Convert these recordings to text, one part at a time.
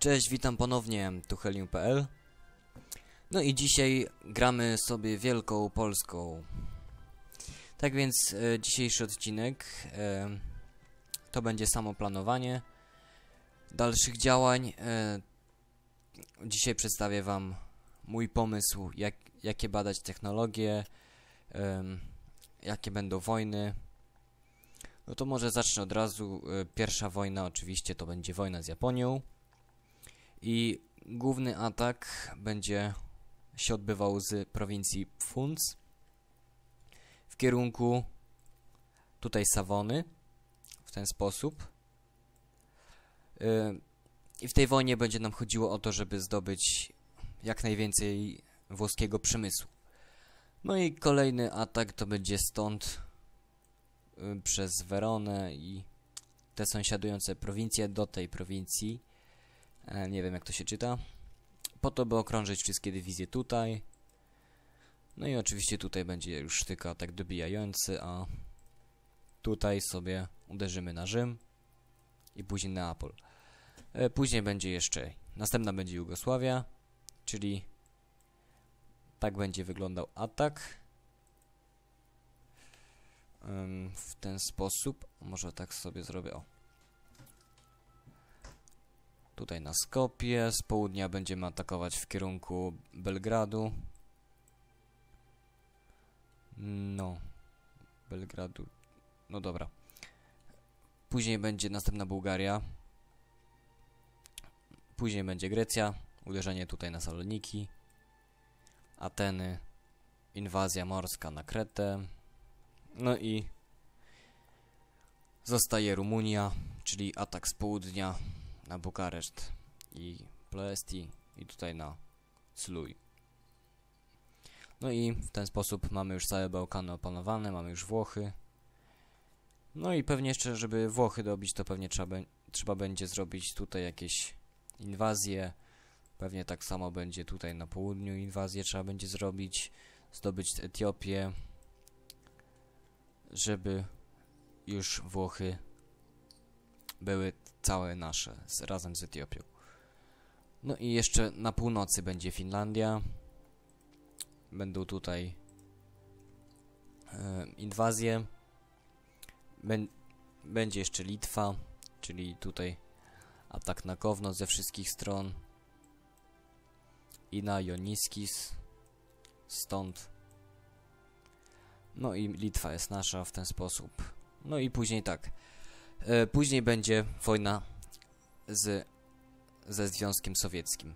Cześć, witam ponownie, tu helium.pl No i dzisiaj gramy sobie Wielką Polską. Tak więc e, dzisiejszy odcinek e, to będzie samo planowanie dalszych działań. E, dzisiaj przedstawię wam mój pomysł, jak, jakie badać technologie, e, jakie będą wojny. No to może zacznę od razu. E, Pierwsza wojna oczywiście to będzie wojna z Japonią. I główny atak będzie się odbywał z prowincji Pfunc w kierunku tutaj Sawony w ten sposób. Yy, I w tej wojnie będzie nam chodziło o to, żeby zdobyć jak najwięcej włoskiego przemysłu. No i kolejny atak to będzie stąd yy, przez Weronę i te sąsiadujące prowincje do tej prowincji. E, nie wiem jak to się czyta. Po to, by okrążyć wszystkie dywizje tutaj. No i oczywiście tutaj będzie już tylko atak dobijający, a tutaj sobie uderzymy na Rzym i później Neapol. E, później będzie jeszcze, następna będzie Jugosławia, czyli tak będzie wyglądał atak. W ten sposób, może tak sobie zrobię, o. Tutaj na Skopie, z południa będziemy atakować w kierunku Belgradu. No, Belgradu, no dobra. Później będzie następna Bułgaria. Później będzie Grecja, uderzenie tutaj na Saloniki. Ateny, inwazja morska na Kretę. No i zostaje Rumunia, czyli atak z południa na Bukareszt i Ploesti i tutaj na Sluj. No i w ten sposób mamy już całe Bałkany opanowane, mamy już Włochy. No i pewnie jeszcze, żeby Włochy dobić, to pewnie trzeba, trzeba będzie zrobić tutaj jakieś inwazje. Pewnie tak samo będzie tutaj na południu inwazję trzeba będzie zrobić, zdobyć Etiopię, żeby już Włochy były całe nasze, z, razem z Etiopią. No i jeszcze na północy będzie Finlandia. Będą tutaj e, inwazje. Bę będzie jeszcze Litwa, czyli tutaj atak na Kowno ze wszystkich stron. I na Joniskis. Stąd. No i Litwa jest nasza w ten sposób. No i później tak. E, później będzie wojna z, ze Związkiem Sowieckim.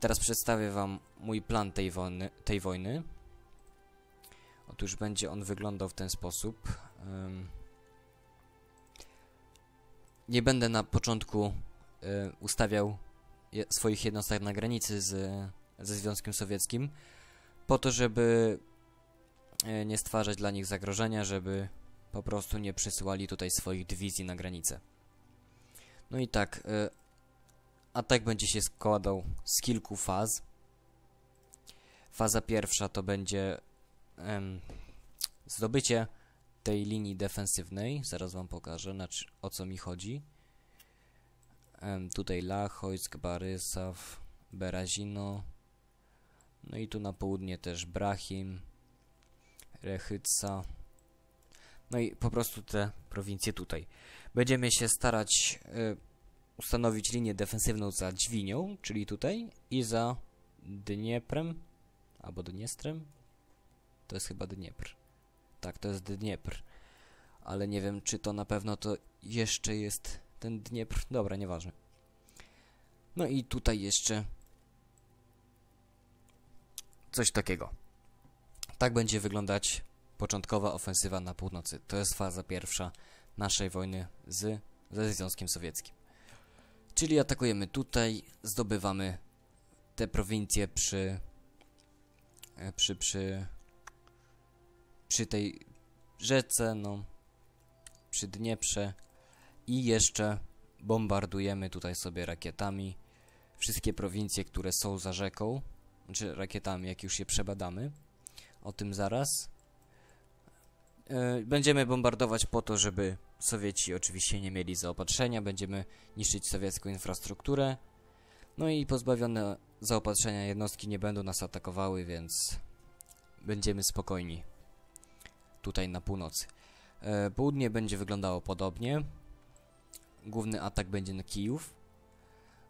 Teraz przedstawię Wam mój plan tej wojny. Tej wojny. Otóż będzie on wyglądał w ten sposób. Nie będę na początku y, ustawiał swoich jednostek na granicy z, ze Związkiem Sowieckim, po to, żeby y, nie stwarzać dla nich zagrożenia, żeby po prostu nie przysyłali tutaj swoich dywizji na granicę. No i tak, y, atak będzie się składał z kilku faz. Faza pierwsza to będzie em, zdobycie tej linii defensywnej. Zaraz wam pokażę, znaczy, o co mi chodzi. Em, tutaj Lachojsk, Barysaw, Berazino. No i tu na południe też Brahim, Rechyca. No i po prostu te prowincje tutaj. Będziemy się starać y, ustanowić linię defensywną za Dźwinią, czyli tutaj, i za Dnieprem, albo Dniestrem. To jest chyba Dniepr. Tak, to jest Dniepr. Ale nie wiem, czy to na pewno to jeszcze jest ten Dniepr. Dobra, nieważne. No i tutaj jeszcze coś takiego. Tak będzie wyglądać początkowa ofensywa na północy. To jest faza pierwsza naszej wojny z, ze Związkiem Sowieckim. Czyli atakujemy tutaj, zdobywamy te prowincje przy e, przy, przy przy tej rzece, no przy Dnieprze i jeszcze bombardujemy tutaj sobie rakietami wszystkie prowincje, które są za rzeką, czy rakietami, jak już je przebadamy. O tym zaraz. E, będziemy bombardować po to, żeby Sowieci oczywiście nie mieli zaopatrzenia, będziemy niszczyć sowiecką infrastrukturę. No i pozbawione zaopatrzenia jednostki nie będą nas atakowały, więc będziemy spokojni tutaj na północy. E, południe będzie wyglądało podobnie. Główny atak będzie na Kijów.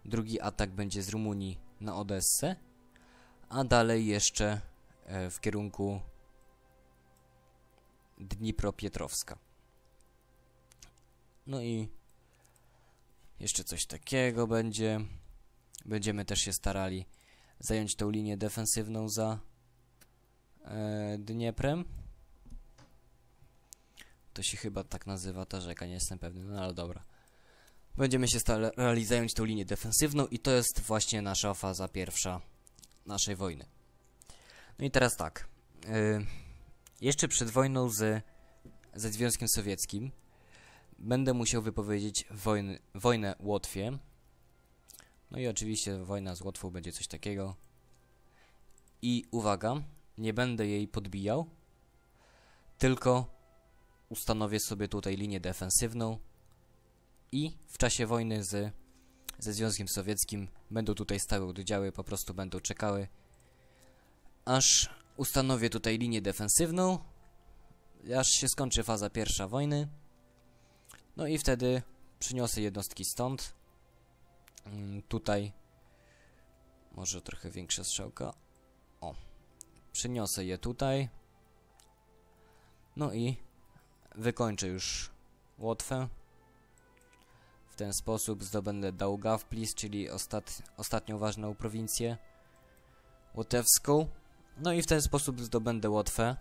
Drugi atak będzie z Rumunii na Odessę. A dalej jeszcze e, w kierunku Dnipropietrowska. No i jeszcze coś takiego będzie. Będziemy też się starali zająć tą linię defensywną za e, Dnieprem. To się chyba tak nazywa ta rzeka, nie jestem pewny, no ale dobra. Będziemy się starali zająć tą linię defensywną i to jest właśnie nasza faza pierwsza naszej wojny. No i teraz tak. Yy, jeszcze przed wojną z, ze Związkiem Sowieckim będę musiał wypowiedzieć wojny, wojnę Łotwie. No i oczywiście wojna z Łotwą będzie coś takiego. I uwaga, nie będę jej podbijał, tylko ustanowię sobie tutaj linię defensywną i w czasie wojny z, ze Związkiem Sowieckim będą tutaj stałe oddziały, po prostu będą czekały, aż ustanowię tutaj linię defensywną, aż się skończy faza pierwsza wojny. No i wtedy przyniosę jednostki stąd. Mm, tutaj może trochę większa strzałka. O. Przyniosę je tutaj. No i wykończę już Łotwę. W ten sposób zdobędę Daugavplis, czyli ostat ostatnią ważną prowincję łotewską. No i w ten sposób zdobędę Łotwę.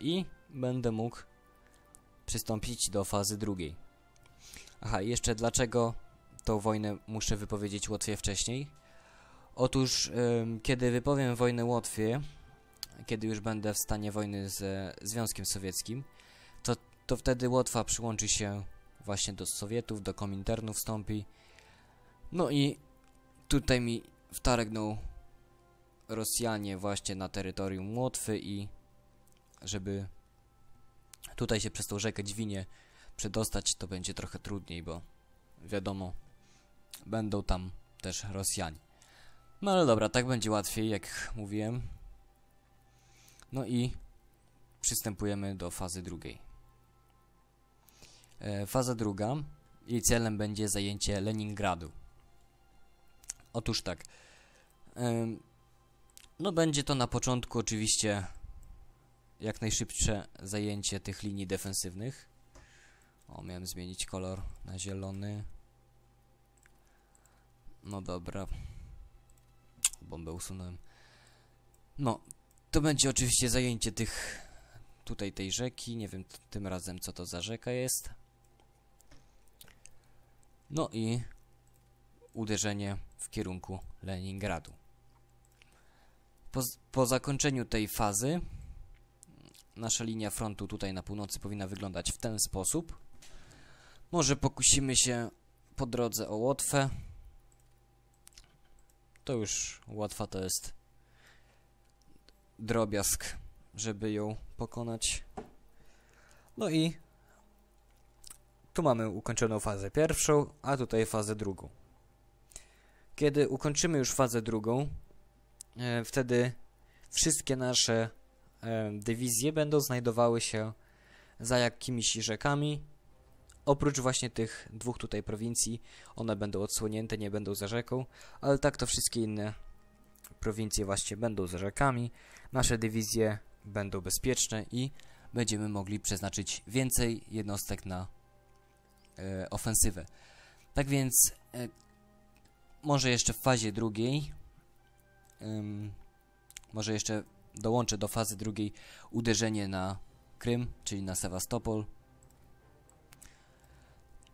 I będę mógł przystąpić do fazy drugiej. Aha, jeszcze dlaczego tą wojnę muszę wypowiedzieć Łotwie wcześniej? Otóż, ym, kiedy wypowiem wojnę Łotwie, kiedy już będę w stanie wojny ze Związkiem Sowieckim, to, to wtedy Łotwa przyłączy się właśnie do Sowietów, do Kominternu wstąpi. No i tutaj mi wtargną Rosjanie właśnie na terytorium Łotwy i żeby tutaj się przez tą rzekę Dźwinie przedostać, to będzie trochę trudniej, bo wiadomo, będą tam też Rosjanie. No ale dobra, tak będzie łatwiej, jak mówiłem. No i przystępujemy do fazy drugiej. E, faza druga. Jej celem będzie zajęcie Leningradu. Otóż tak. E, no będzie to na początku oczywiście jak najszybsze zajęcie tych linii defensywnych. O, miałem zmienić kolor na zielony. No dobra. Bombę usunąłem. No, to będzie oczywiście zajęcie tych tutaj tej rzeki. Nie wiem tym razem co to za rzeka jest. No i uderzenie w kierunku Leningradu. Po, po zakończeniu tej fazy nasza linia frontu tutaj na północy powinna wyglądać w ten sposób. Może pokusimy się po drodze o Łotwę. To już Łatwa to jest drobiazg, żeby ją pokonać. No i tu mamy ukończoną fazę pierwszą, a tutaj fazę drugą. Kiedy ukończymy już fazę drugą, wtedy wszystkie nasze e, dywizje będą znajdowały się za jakimiś rzekami. Oprócz właśnie tych dwóch tutaj prowincji, one będą odsłonięte, nie będą za rzeką, ale tak to wszystkie inne prowincje właśnie będą za rzekami. Nasze dywizje będą bezpieczne i będziemy mogli przeznaczyć więcej jednostek na e, ofensywę. Tak więc e, może jeszcze w fazie drugiej może jeszcze dołączę do fazy drugiej. Uderzenie na Krym, czyli na Sewastopol.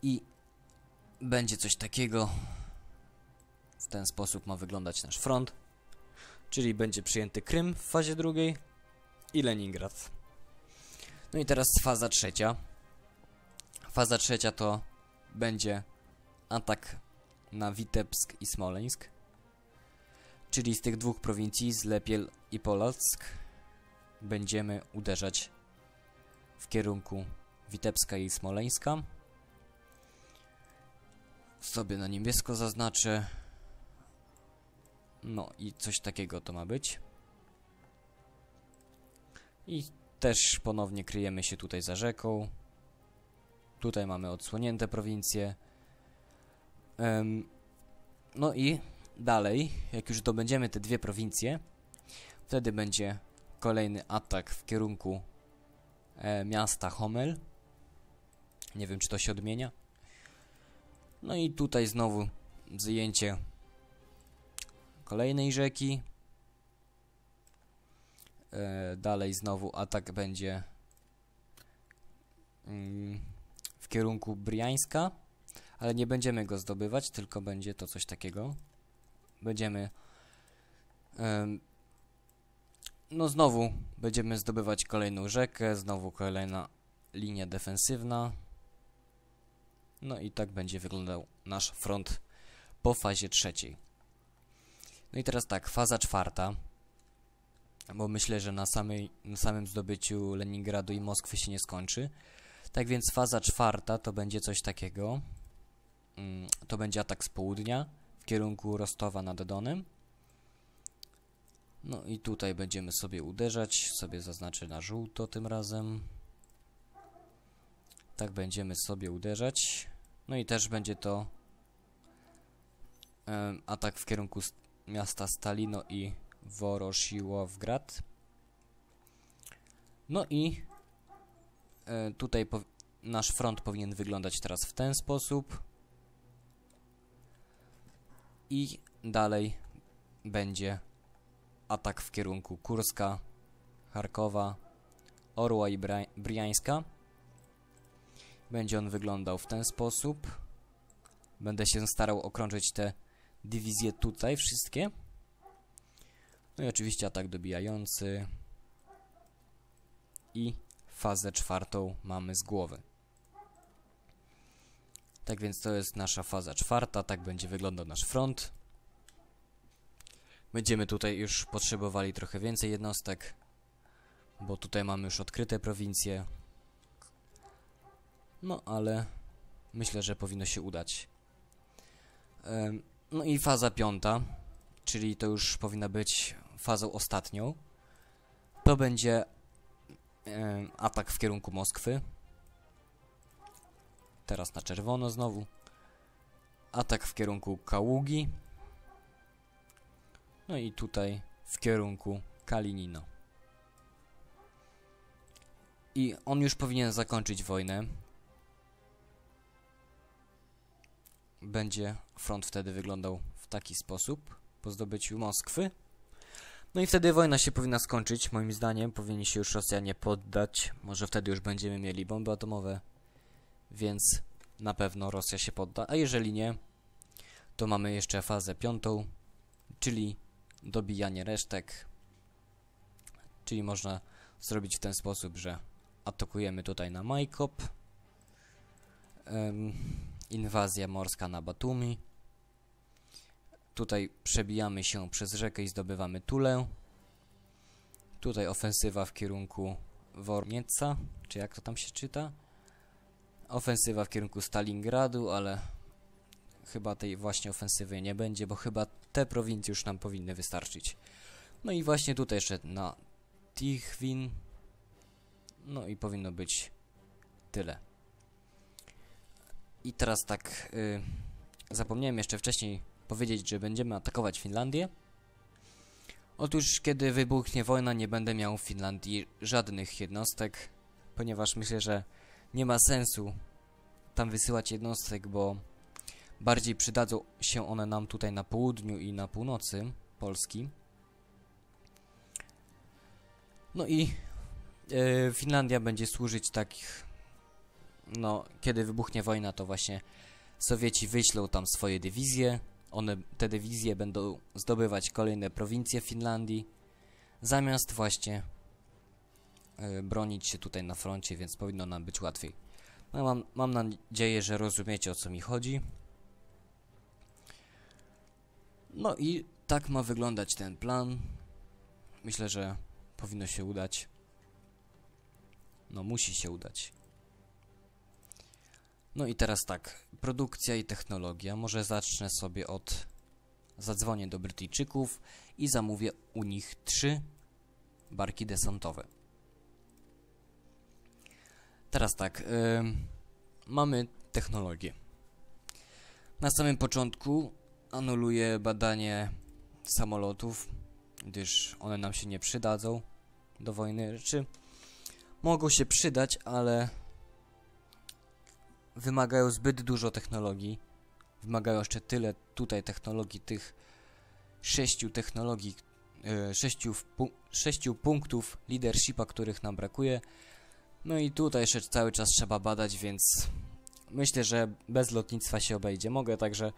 I będzie coś takiego. W ten sposób ma wyglądać nasz front. Czyli będzie przyjęty Krym w fazie drugiej i Leningrad. No i teraz faza trzecia. Faza trzecia to będzie atak na Witebsk i Smoleńsk, czyli z tych dwóch prowincji, z Lepiel i Polack, będziemy uderzać w kierunku Witebska i Smoleńska. Sobie na niebiesko zaznaczę. No i coś takiego to ma być. I też ponownie kryjemy się tutaj za rzeką. Tutaj mamy odsłonięte prowincje. Em, no i dalej, jak już dobędziemy te dwie prowincje, wtedy będzie kolejny atak w kierunku e, miasta Homel. Nie wiem, czy to się odmienia. No i tutaj znowu zajęcie kolejnej rzeki. E, dalej znowu atak będzie mm, w kierunku Briańska, ale nie będziemy go zdobywać, tylko będzie to coś takiego. Będziemy em, no znowu będziemy zdobywać kolejną rzekę, znowu kolejna linia defensywna. No i tak będzie wyglądał nasz front po fazie trzeciej. No i teraz tak, faza czwarta. Bo myślę, że na, samej, na samym zdobyciu Leningradu i Moskwy się nie skończy. Tak więc faza czwarta to będzie coś takiego. Mm, to będzie atak z południa w kierunku Rostowa nad Donem. No i tutaj będziemy sobie uderzać. Sobie zaznaczę na żółto tym razem. Tak będziemy sobie uderzać. No i też będzie to atak w kierunku st miasta Stalino i Woroshiłowgrad. No i e, tutaj nasz front powinien wyglądać teraz w ten sposób. I dalej będzie atak w kierunku Kurska, Charkowa, Orła i Briańska. Będzie on wyglądał w ten sposób. Będę się starał okrążyć te dywizje tutaj, wszystkie. No i oczywiście atak dobijający. I fazę czwartą mamy z głowy. Tak więc to jest nasza faza czwarta, tak będzie wyglądał nasz front. Będziemy tutaj już potrzebowali trochę więcej jednostek, bo tutaj mamy już odkryte prowincje. No ale myślę, że powinno się udać. No i faza piąta, czyli to już powinna być fazą ostatnią. To będzie atak w kierunku Moskwy. Teraz na czerwono znowu. Atak w kierunku Kaługi. No i tutaj w kierunku Kalinino. I on już powinien zakończyć wojnę. Będzie front wtedy wyglądał w taki sposób po zdobyciu Moskwy. No i wtedy wojna się powinna skończyć, moim zdaniem. Powinni się już Rosjanie poddać. Może wtedy już będziemy mieli bomby atomowe. Więc na pewno Rosja się podda. A jeżeli nie, to mamy jeszcze fazę piątą, czyli dobijanie resztek. Czyli można zrobić w ten sposób, że atakujemy tutaj na Majkop. Um, inwazja morska na Batumi. Tutaj przebijamy się przez rzekę i zdobywamy Tulę. Tutaj ofensywa w kierunku Wornieca, czy jak to tam się czyta. Ofensywa w kierunku Stalingradu, ale chyba tej właśnie ofensywy nie będzie, bo chyba te prowincje już nam powinny wystarczyć. No i właśnie tutaj jeszcze na Tichwin. No i powinno być tyle. I teraz tak, yy, zapomniałem jeszcze wcześniej powiedzieć, że będziemy atakować Finlandię. Otóż, kiedy wybuchnie wojna, nie będę miał w Finlandii żadnych jednostek, ponieważ myślę, że nie ma sensu tam wysyłać jednostek, bo bardziej przydadzą się one nam tutaj na południu i na północy Polski. No i e, Finlandia będzie służyć takich, no, kiedy wybuchnie wojna, to właśnie Sowieci wyślą tam swoje dywizje, one, te dywizje będą zdobywać kolejne prowincje Finlandii, zamiast właśnie bronić się tutaj na froncie, więc powinno nam być łatwiej. No, mam, mam nadzieję, że rozumiecie o co mi chodzi. No i tak ma wyglądać ten plan. Myślę, że powinno się udać. No, musi się udać. No i teraz tak, produkcja i technologia. Może zacznę sobie od zadzwonię do Brytyjczyków i zamówię u nich trzy barki desantowe. Teraz tak, mamy technologię. Na samym początku anuluję badanie samolotów, gdyż one nam się nie przydadzą do wojny. Czy mogą się przydać, ale wymagają zbyt dużo technologii. Wymagają jeszcze tyle tutaj technologii, tych sześciu technologii, yy, sześciu, sześciu punktów leadershipa, których nam brakuje. No i tutaj jeszcze cały czas trzeba badać, więc myślę, że bez lotnictwa się obejdzie. Mogę także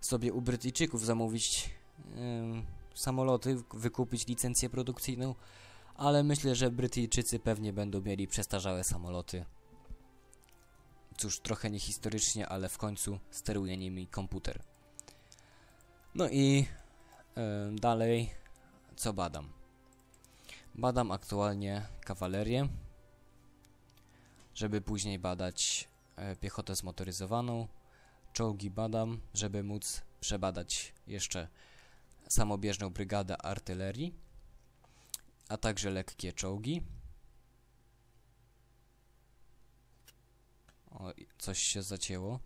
sobie u Brytyjczyków zamówić yy, samoloty, wykupić licencję produkcyjną, ale myślę, że Brytyjczycy pewnie będą mieli przestarzałe samoloty. Cóż, trochę niehistorycznie, ale w końcu steruje nimi komputer. No i yy, dalej, co badam? Badam aktualnie kawalerię, żeby później badać e, piechotę zmotoryzowaną. Czołgi badam, żeby móc przebadać jeszcze samobieżną brygadę artylerii, a także lekkie czołgi. O, coś się zacięło.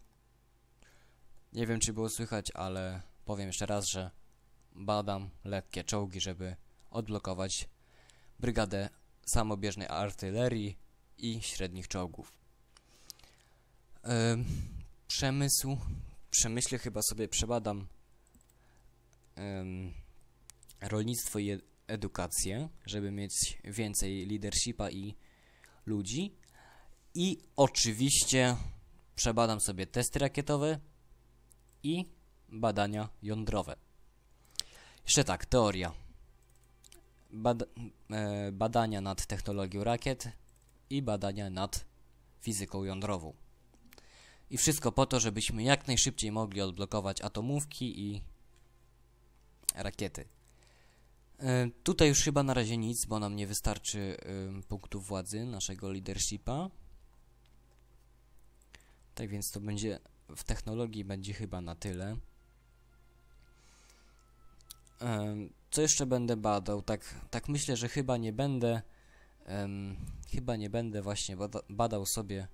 Nie wiem, czy było słychać, ale powiem jeszcze raz, że badam lekkie czołgi, żeby odblokować brygadę samobieżnej artylerii i średnich czołgów. Yy, przemysł. Przemyślę chyba sobie przebadam rolnictwo i edukację, żeby mieć więcej leadershipa i ludzi. I oczywiście przebadam sobie testy rakietowe i badania jądrowe. Jeszcze tak, teoria. Bad e, badania nad technologią rakiet i badania nad fizyką jądrową. I wszystko po to, żebyśmy jak najszybciej mogli odblokować atomówki i rakiety. E, tutaj już chyba na razie nic, bo nam nie wystarczy punktów władzy naszego leadershipa. Tak więc to będzie w technologii będzie chyba na tyle. Co jeszcze będę badał? Tak, tak myślę, że chyba nie będę chyba nie będę właśnie bada badał sobie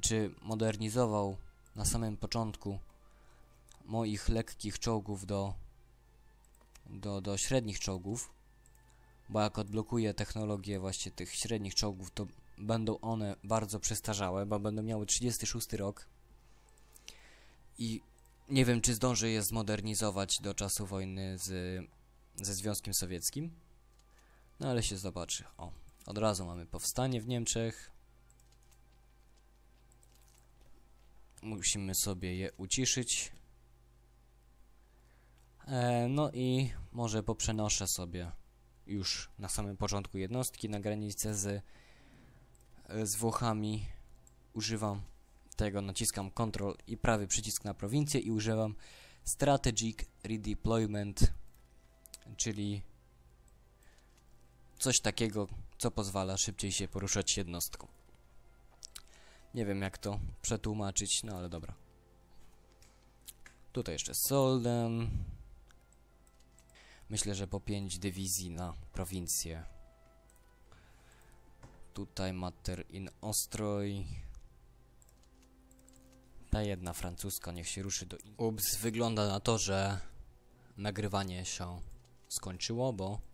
czy modernizował na samym początku moich lekkich czołgów do, do, do średnich czołgów, bo jak odblokuję technologię właśnie tych średnich czołgów, to będą one bardzo przestarzałe, bo będą miały 36 rok i nie wiem, czy zdążę je zmodernizować do czasu wojny z, ze Związkiem Sowieckim, no ale się zobaczy. O, od razu mamy powstanie w Niemczech. Musimy sobie je uciszyć. E, no i może poprzenoszę sobie już na samym początku jednostki na granicę z, z Włochami. Używam tego, naciskam Ctrl i prawy przycisk na prowincję i używam Strategic Redeployment, czyli coś takiego, co pozwala szybciej się poruszać jednostką. Nie wiem jak to przetłumaczyć, no ale dobra. Tutaj jeszcze Solden. Myślę, że po 5 dywizji na prowincję. Tutaj Mater in Ostroj. Ta jedna francuska niech się ruszy do... Ups, wygląda na to, że nagrywanie się skończyło, bo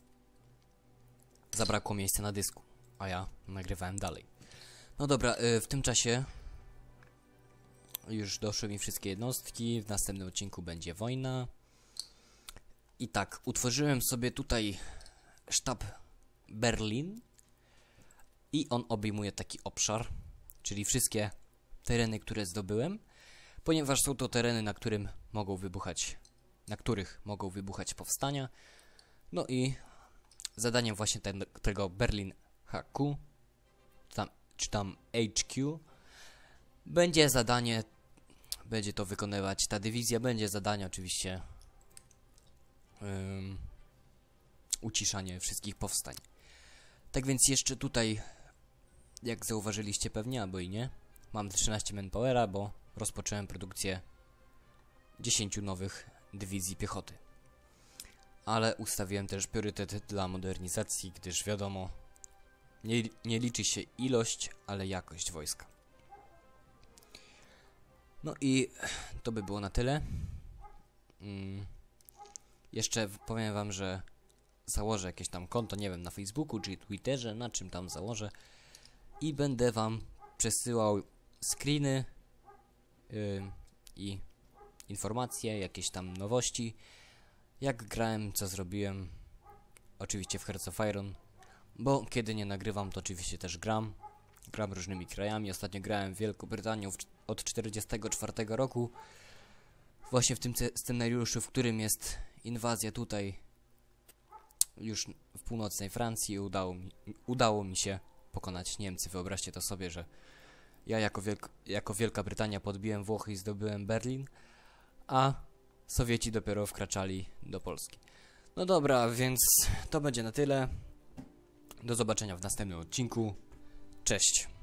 zabrakło miejsca na dysku, a ja nagrywałem dalej. No dobra, y, w tym czasie już doszły mi wszystkie jednostki, w następnym odcinku będzie wojna. I tak, utworzyłem sobie tutaj sztab Berlin i on obejmuje taki obszar, czyli wszystkie tereny, które zdobyłem, ponieważ są to tereny, na którym mogą wybuchać, na których mogą wybuchać powstania. No i zadaniem właśnie ten, tego Berlin HQ, tam, czy tam HQ, będzie zadanie, będzie to wykonywać ta dywizja, będzie zadanie oczywiście um, uciszanie wszystkich powstań. Tak więc jeszcze tutaj, jak zauważyliście pewnie, albo i nie, mam 13 manpowera, bo rozpocząłem produkcję 10 nowych dywizji piechoty. Ale ustawiłem też priorytet dla modernizacji, gdyż wiadomo, nie, nie liczy się ilość, ale jakość wojska. No i to by było na tyle. Mm. Jeszcze powiem wam, że założę jakieś tam konto, nie wiem, na Facebooku czy Twitterze, na czym tam założę i będę wam przesyłał screeny ym, i informacje, jakieś tam nowości, jak grałem, co zrobiłem, oczywiście w Hearts of Iron, bo kiedy nie nagrywam, to oczywiście też gram, gram różnymi krajami, ostatnio grałem w Wielką Brytanią od 44 roku, właśnie w tym ce- scenariuszu, w którym jest inwazja tutaj, już w północnej Francji, udało mi, udało mi się pokonać Niemcy. Wyobraźcie to sobie, że ja jako, Wielk jako Wielka Brytania podbiłem Włochy i zdobyłem Berlin, a Sowieci dopiero wkraczali do Polski. No dobra, więc to będzie na tyle. Do zobaczenia w następnym odcinku. Cześć.